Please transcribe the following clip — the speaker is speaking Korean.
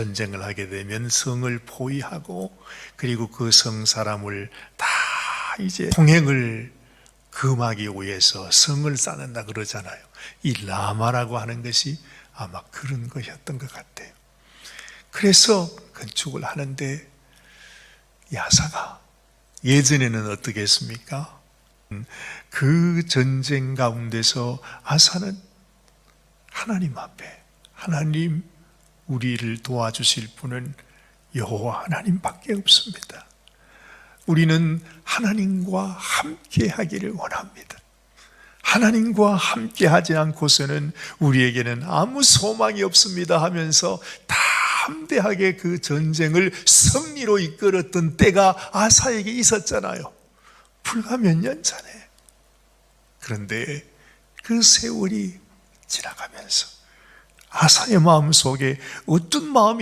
전쟁을 하게 되면 성을 포위하고 그리고 그 성 사람을 다 이제 통행을 금하기 위해서 성을 쌓는다 그러잖아요. 이 라마라고 하는 것이 아마 그런 것이었던 것 같아요. 그래서 건축을 하는데 야사가 예전에는 어떻게 했습니까? 그 전쟁 가운데서 아사는 하나님 앞에 하나님 우리를 도와주실 분은 여호와 하나님밖에 없습니다. 우리는 하나님과 함께 하기를 원합니다. 하나님과 함께 하지 않고서는 우리에게는 아무 소망이 없습니다 하면서 담대하게 그 전쟁을 승리로 이끌었던 때가 아사에게 있었잖아요. 불과 몇 년 전에. 그런데 그 세월이 지나가면서 아사의 마음 속에 어떤 마음이